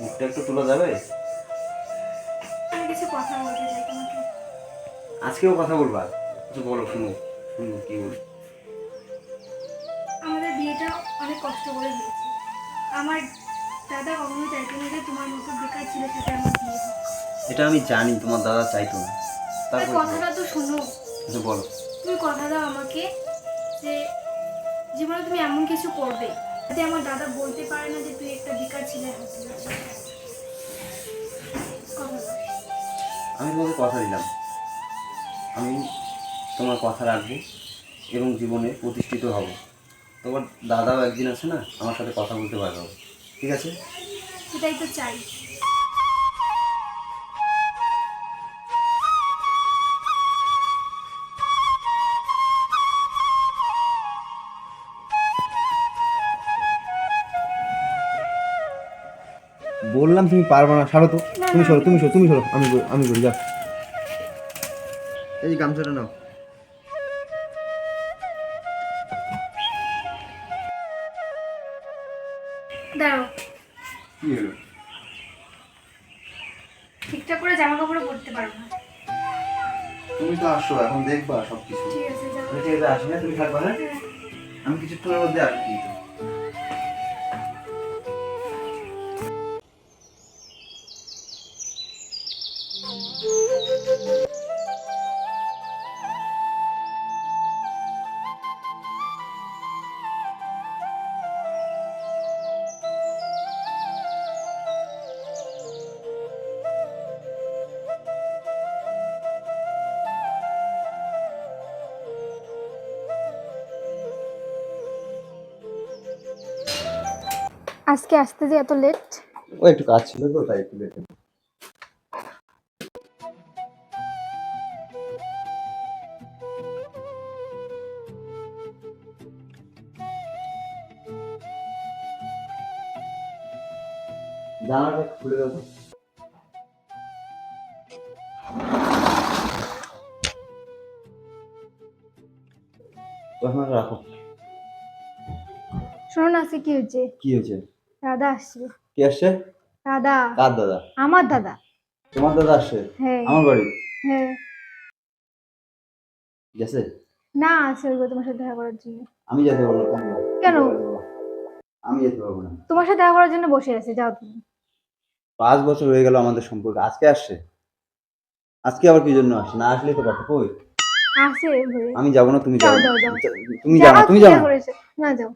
মুখটা একটু তোলা যাবে? আমি কিছু কথা বলতে চাই তোমাকে। আজকেও কথা বলবা? কিছু বলো শুনো শুনো কি বল আমাদের বিয়েটা অনেক কষ্ট করে হয়েছে। আমার দাদা কখনোই চাইতো না যে তোমার মতো বেকার ছেলের সাথে আমার বিয়ে। এটা আমি জানি তোমার দাদা চাইতো না। তারপর কথাটা তো শোনো। কিছু বলো। তুমি কথা দাও আমাকে যে জীবনে তুমি এমন কিছু করবে যাতে আমার দাদা বলতে পারে না যে তুই একটা বেকার ছেলে। আমি তোমাকে কথা দিলাম। আমি তোমার কথা রাখব এবং জীবনে প্রতিষ্ঠিত হব। তোমার দাদাও একদিন আছে না আমার সাথে কথা বলতে পারবে। ঠিক আছে? সেটাই তো চাই। বললাম তুমি পারবে না। সারো তো। তুমি সরো তুমি সরো তুমি সরো। আমি আমি করি যা। এই গামছাটা নাও। কি হলো? ঠিকঠাক করে জামা কাপড় পরতে পারব না। তুমি তো আসো এখন দেখবা সব কিছু ঠিক আছে যাও। ঠিক আছে আসি তুমি থাকবা না হ্যাঁ। আমি কিছুক্ষণের মধ্যে আসছি। আজকে আসতে যে এত লেট ও একটু কাজ ছিল তো তাই একটু লেট খুলে দেবো রাখো। শোনো না আজকে কি হয়েছে? কি হয়েছে? দাদা আসছে। কি আসছে? দাদা। কার দাদা? আমার দাদা। তোমার দাদা আসছে? হ্যাঁ। আমার বাড়ি? হ্যাঁ। গেছে? না ওই তোমার সাথে দেখা করার জন্য। আমি যেতে পারব না কেন? আমি যেতে পারব না। তোমার সাথে দেখা করার জন্য বসে আছে যাও তুমি। পাঁচ বছর হয়ে গেল আমাদের সম্পর্ক আজকে আসছে? আজকে আবার কি জন্য আসছে? না আসলে তো পারতো কই? আসে আমি যাব না তুমি যাও তুমি যাও তুমি যাও না। না যাও।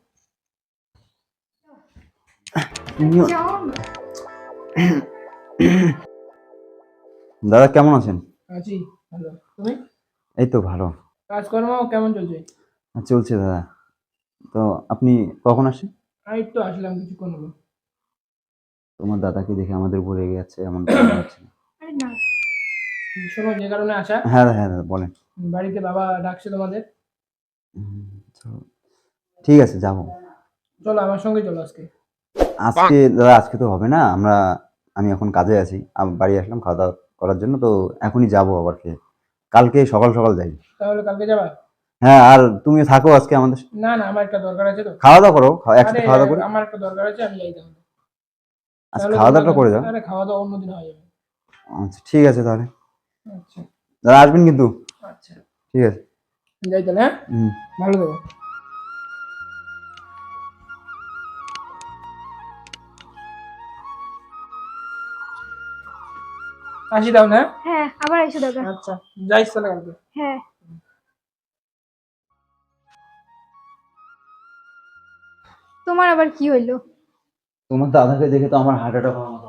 দাদা কেমন আছেন? আছি ভালো। তুমি? এই তো ভালো। কাজকর্ম কেমন চলছে? চলছে দাদা। তো আপনি কখন আসেন আমি তো আসলাম কিছুক্ষণ হলো। তোমার দাদাকে দেখে আমাদের উপরে গেছে এমন হচ্ছে না। আরে না। শোনো যে কারণে আসা। হ্যাঁ হ্যাঁ দাদা বলেন। বাড়িতে বাবা ডাকছে তোমাদের। ঠিক আছে যাব। চলো আমার সঙ্গে চলো আজকে। আজকে দাদা আজকে তো হবে না। আমরা আমি এখন কাজে আছি। বাড়ি আসলাম খাওয়া দাওয়া করার জন্য। তো এখনই যাব আবার খেয়ে। কালকে সকাল সকাল যাই। তাহলে কালকে যাবা? হ্যাঁ আর তুমি থাকো আজকে আমাদের না না আমার একটা দরকার আছে তো। খাওয়া দাওয়া করো একসাথে খাওয়া দাওয়া করে। আমার একটা দরকার আছে আমি যাই তাহলে। আচ্ছা খাওয়া দাওয়াটা করে যাও। আরে খাওয়া দাওয়া অন্যদিন হয়ে যাবে। আচ্ছা ঠিক আছে তাহলে। আচ্ছা। দাদা আসবেন কিন্তু? আচ্ছা। ঠিক আছে। যাই তাহলে হ্যাঁ? ভালো দেবো আসি তাহলে হ্যাঁ হ্যাঁ আবার এসে দাদা আচ্ছা যাইস তাহলে কালকে। হ্যাঁ। তোমার আবার কি হইল? তোমার দাদাকে দেখে তো আমার হার্ট অ্যাটাক হওয়ার মতো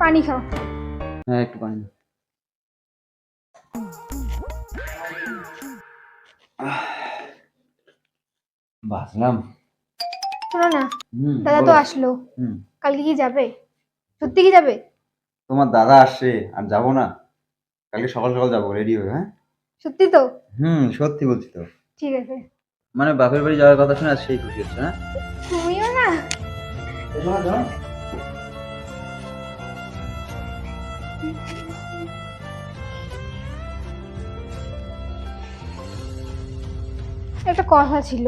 পানি খাও। হ্যাঁ একটু পানি। দাও। বাঁচলাম। শোনো না দাদা তো আসলো। কালকে কি যাবে? সত্যি কি যাবে? তোমার দাদা আসছে আর যাব না। কালকে সকাল সকাল যাব রেডি হয়ে হ্যাঁ? সত্যি তো? হুম সত্যি বলছি তো। ঠিক আছে। মানে বাপের বাড়ি যাওয়ার কথা শুনে আজ সেই খুশি হচ্ছে হ্যাঁ? তুমিও না? একটা কথা ছিল।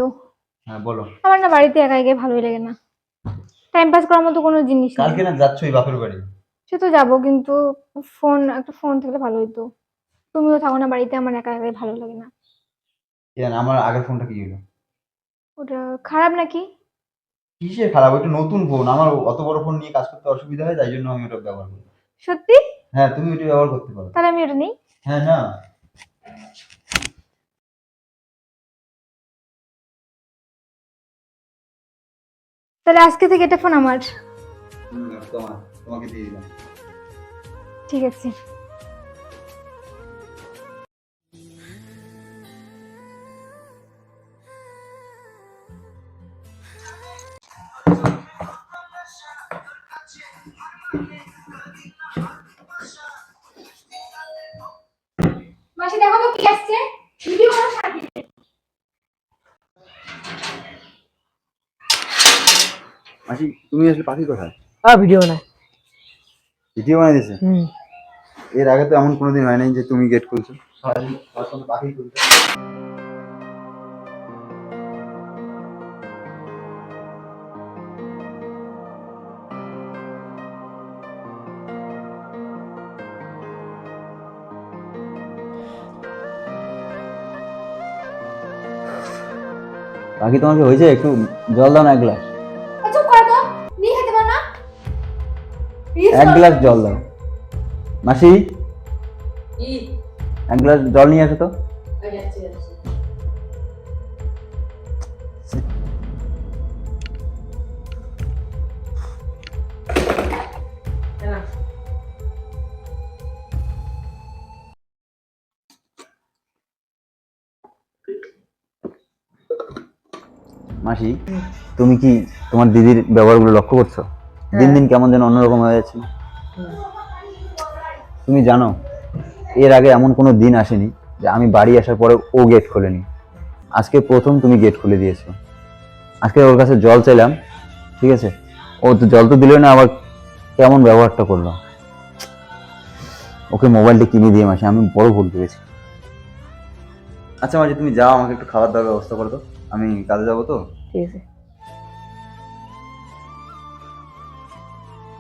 হ্যাঁ বলো। আমার না বাড়িতে একা একাই ভালোই লাগে না। টাইম পাস করার মতো কোনো জিনিস নেই। কালকে না যাচ্ছ ওই বাপের বাড়ি? সে তো যাব কিন্তু ফোন একটা ফোন থাকলে ভালো হতো তুমিও থাকো না বাড়িতে আমার একা একাই ভালো লাগে না। জান আমার আগের ফোনটা কি হলো ওটা খারাপ নাকি? কিসের খারাপ? ওইটা নতুন ফোন আমার অত বড় ফোন নিয়ে কাজ করতে অসুবিধা হয় তাই জন্য আমি ওটা ব্যবহার করি। সত্যি? হ্যাঁ তুমি ওটা ব্যবহার করতে পারো। তাহলে আমি ওটা নেই? হ্যাঁ না। তাহলে আজকে থেকে এটা ফোন আমার। তোমাকে দিয়ে দিলাম। ঠিক আছে। মাসি তুমি আসলে পাখি কোথায়? আর ভিডিও না ভিডিও বানিয়ে দিয়েছে? হুম। এর আগে তো এমন কোনোদিন হয় নাই যে তুমি গেট খুলছো পাখি খুলছো বাকি তোমাকে হয়েছে? একটু জল দাও না এক গ্লাস। এক গ্লাস জল দাও। মাসি? এক গ্লাস জল নিয়ে আসো তো। মাসি তুমি কি তোমার দিদির ব্যবহারগুলো লক্ষ্য করছ? দিন দিন কেমন যেন অন্যরকম হয়ে যাচ্ছে। তুমি জানো এর আগে এমন কোনো দিন আসেনি যে আমি বাড়ি আসার পরে ও গেট খোলেনি। আজকে প্রথম তুমি গেট খুলে দিয়েছ। আজকে ওর কাছে জল চাইলাম ঠিক আছে? ও তো জল তো দিল না আবার কেমন ব্যবহারটা করল? ওকে মোবাইলটা কিনে দিয়ে মাসে আমি বড় ভুল করেছি। আচ্ছা মাঝে তুমি যাও আমাকে একটু খাবার দাবার ব্যবস্থা করে দাও। আমি কাজে যাব তো? ঠিক আছে।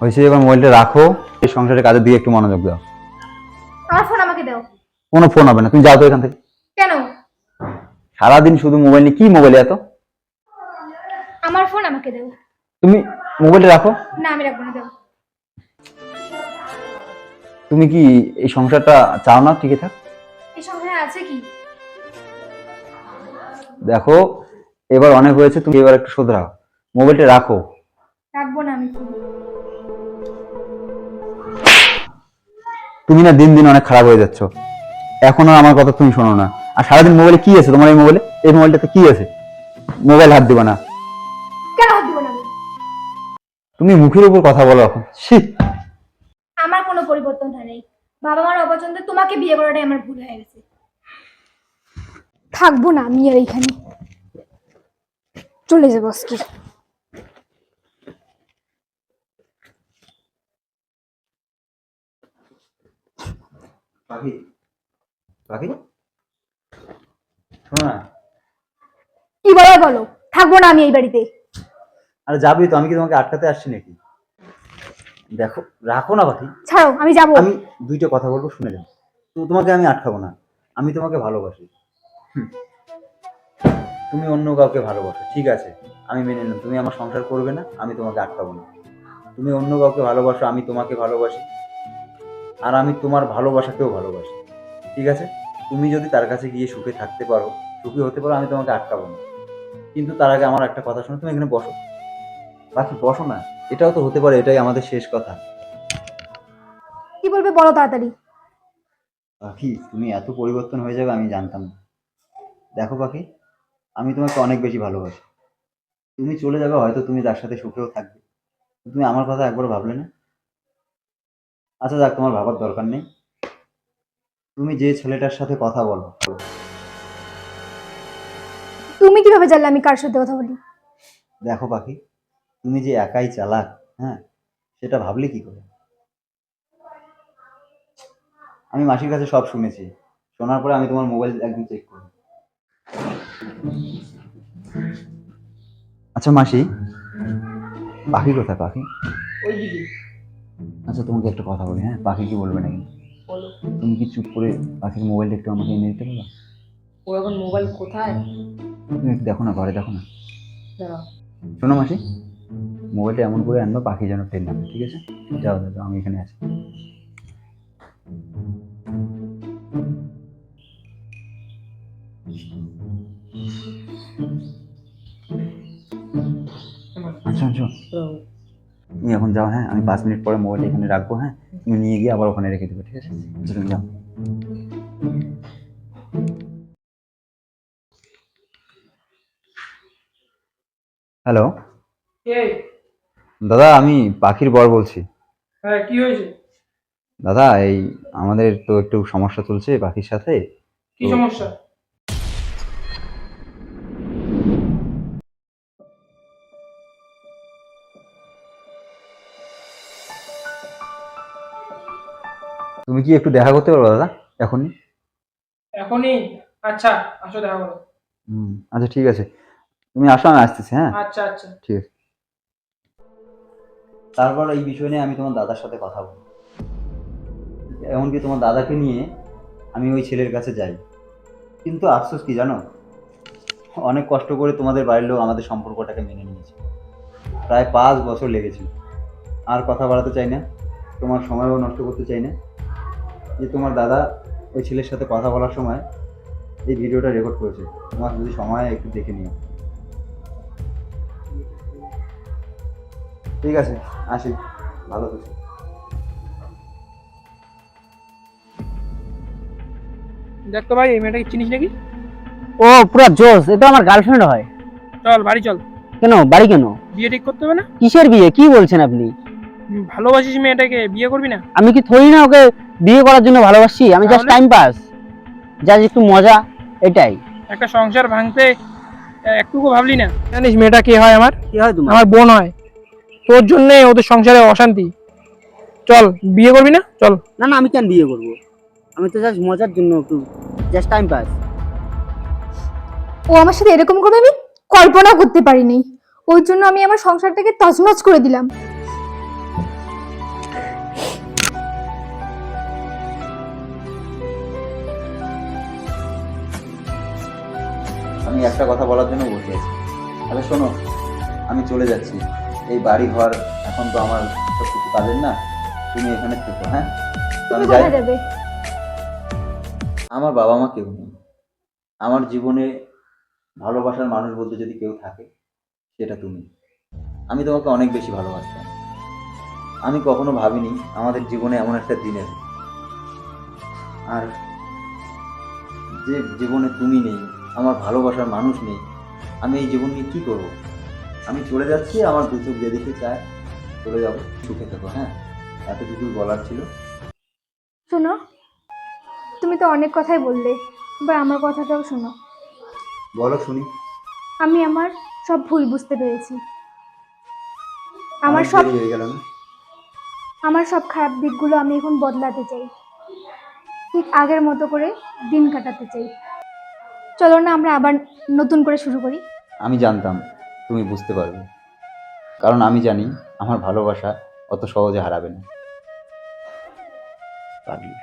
হয়েছে এবার মোবাইলটা রাখো এই সংসারের কাজের দিয়ে একটু মনোযোগ দাও। আমার ফোন আমাকে দাও। কোনো ফোন হবে না তুমি যাও তো এখান থেকে। কেন? সারাদিন শুধু মোবাইল নিয়ে কি মোবাইল এত? আমার ফোন আমাকে দাও। তুমি মোবাইলটা রাখো। না আমি রাখব না দাও। তুমি কি এই সংসারটা চাও না টিকে থাক? এই সংসারে আছে কি? দেখো এবার অনেক হয়েছে তুমি এবার একটু শোধরাও। মোবাইলটা রাখো। রাখব না আমি তুমি না দিন দিন অনেক খারাপ হয়ে যাচ্ছ। এখনও আমার কথা তুমি শোনো না। আর সারাদিন মোবাইলে কি আছে? তোমার এই মোবাইলে এই মোবাইলটাতে কি আছে? মোবাইল হাত দিবা না। কেন হাত দিব না আমি? তুমি মুখের উপর কথা বলো এখন। ছি। আমার কোনো পরিবর্তন হয় নাই। বাবা মার অপছন্দে তোমাকে বিয়ে করাটাই আমার ভুল হয়ে গেছে। থাকব না আমি আর এইখানে চলে যাব আজকে। পাখি? পাখি? শোনো কি বলার বলো। থাকব না আমি এই বাড়িতে। আরে যাবি তো আমি কি তোমাকে আটকাতে আসছি নাকি? দেখো রাখো না পাখি। ছাড়ো আমি যাব। আমি দুইটা কথা বলব শুনে যাও। তো তোমাকে আমি আটকাবো না আমি তোমাকে ভালোবাসি। তুমি অন্য কাউকে ভালোবাসো ঠিক আছে। আমি মেনে নিলাম তুমি আমার সংসার করবে না আমি তোমাকে আটকাবো না। তুমি অন্য কাউকে ভালোবাসো আমি তোমাকে ভালোবাসি। আর আমি তোমার ভালোবাসাকেও ভালোবাসি ঠিক আছে? তুমি যদি তার কাছে গিয়ে সুখে থাকতে পারো সুখী হতে পারো আমি তোমাকে আটকাবো না। কিন্তু তার আগে আমার একটা কথা শোনো তুমি এখানে বসো। বাকি বসো না এটাও তো হতে পারে এটাই আমাদের শেষ কথা। কি বলবে বলো তাড়াতাড়ি। পাখি তুমি এত পরিবর্তন হয়ে যাবে আমি জানতাম না। দেখো পাখি আমি তোমাকে অনেক বেশি ভালোবাসি। তুমি চলে যাবে হয়তো তুমি তার সাথে সুখেও থাকবে। তুমি আমার কথা একবার ভাবলে না? আচ্ছা যাক তোমার ভাবার দরকার নেই। তুমি যে ছেলেটার সাথে কথা বলো। তুমি কীভাবে জানলে আমি কার সাথে কথা বলি? দেখো পাখি তুমি যে একাই চালাক হ্যাঁ সেটা ভাবলে কি করে? আমি মাসির কাছে সব শুনেছি। শোনার পরে আমি তোমার মোবাইল একদিন চেক করি। আচ্ছা মাসি পাখি কোথায় পাখি? ওই দিকে আচ্ছা তোমাকে একটা কথা বলি হ্যাঁ? পাখি কি বলবে নাকি? বলো। তুমি কি চুপ করে পাখির মোবাইলটা একটু আমাকে এনে দিতে পারবা? ও এখন মোবাইল কোথায়? তুমি একটু দেখো না ঘরে দেখো না। শোনো মাসি মোবাইলটা এমন করে আনবা পাখি যেন টেন না ঠিক আছে? যাও দাদা যাও, আমি এখানে আছি। এখন যাও হ্যাঁ? আমি পাঁচ মিনিট পরে মোবাইল এখানে রাখব হ্যাঁ? তুমি নিয়ে গিয়ে আবার ওখানে রেখে দেবে ঠিক আছে? তুমি যাও। হ্যালো দাদা আমি পাখির বর বলছি। হ্যাঁ কি হয়েছে? দাদা এই আমাদের তো একটু সমস্যা চলছে পাখির সাথে। কি সমস্যা? কি একটু দেখা করতে পারো দাদা? এখনই? এখনই? আচ্ছা আসো দেখা করো। হুম আচ্ছা ঠিক আছে। তুমি আসো আমি আসতেছি হ্যাঁ? আচ্ছা আচ্ছা। ঠিক আছে। তারপর এই বিষয় নিয়ে আমি তোমার দাদার সাথে কথা বলি এমনকি তোমার দাদাকে নিয়ে আমি ওই ছেলের কাছে যাই। কিন্তু আফসোস কি জানো? অনেক কষ্ট করে তোমাদের বাড়ির লোক আমাদের সম্পর্কটাকে মেনে নিয়েছে। প্রায় পাঁচ বছর লেগেছিল আর কথা বাড়াতে চাই না। তোমার সময়ও নষ্ট করতে চাই না। যে তোমার দাদা ওই ছেলের সাথে কথা বলার সময় এই ভিডিওটা রেকর্ড করেছে। তোমার যদি সময় একটু দেখে নিও। ঠিক আছে আসি। ভালো থেকো। দেখ তো ভাই এই মেয়েটাকে চিনিস নাকি? ও পুরো জোস এটা আমার গার্লফ্রেন্ড হয়। চল বাড়ি চল। কেন? বাড়ি কেন? বিয়ে ঠিক করতে হবে না? কিসের বিয়ে? কি বলছেন আপনি? ভালোবাসিস মেয়েটাকে বিয়ে করবি না? আমি কি থরি না ওকে বিয়ে করার জন্য ভালোবাসি আমি জাস্ট টাইম পাস জাস্ট একটু মজা এটাই। একটা সংসার ভাঙতে একটুকু ভাবলি না? জানিস মেয়েটা কে হয় আমার? কি হয় তোমার? আমার বোন হয়। তোর জন্য ওদের সংসারে অশান্তি। চল বিয়ে করবি না? চল। না না আমি কেন বিয়ে করব? আমি তো জাস্ট মজার জন্য একটু জাস্ট টাইম পাস ও আমার সাথে এরকম করবে আমি কল্পনা করতে পারিনি। ওর জন্য আমি আমার সংসারটাকে তছনছ করে দিলাম। আমি একটা কথা বলার জন্য বসে আছি। তাহলে শোনো আমি চলে যাচ্ছি। এই বাড়ি ঘর এখন তো আমার সব কিছু কাজের না। তুমি এখানে থেকো হ্যাঁ? আমি যাই। আমার বাবা মা কেউ নেই। আমার জীবনে ভালোবাসার মানুষ বলতে যদি কেউ থাকে সেটা তুমি। আমি তোমাকে অনেক বেশি ভালোবাসতাম। আমি কখনো ভাবিনি আমাদের জীবনে এমন একটা দিন আসবে। আর যে জীবনে তুমি নেই আমার ভালোবাসার মানুষ নেই। আমি এই জীবন নিয়ে কী করব? আমি চলে যাচ্ছি আমার দু চোখ যেদিকে চায় চলে যাব সুখে থাকো হ্যাঁ? এতটুকুই বলার ছিল। শোনো তুমি তো অনেক কথাই বললে এবার আমার কথাটাও শোনো। বলো শুনি। আমি আমার সব ভুল বুঝতে পেরেছি। আমার সব হয়ে গেল আমার সব খারাপ দিকগুলো আমি এখন বদলাতে চাই। ঠিক আগের মতো করে দিন কাটাতে চাই। চলো না, আমরা আবার নতুন করে শুরু করি। আমি জানতাম, তুমি বুঝতে পারবে। কারণ আমি জানি, আমার ভালোবাসা অত সহজে হারাবে না। পাগলি।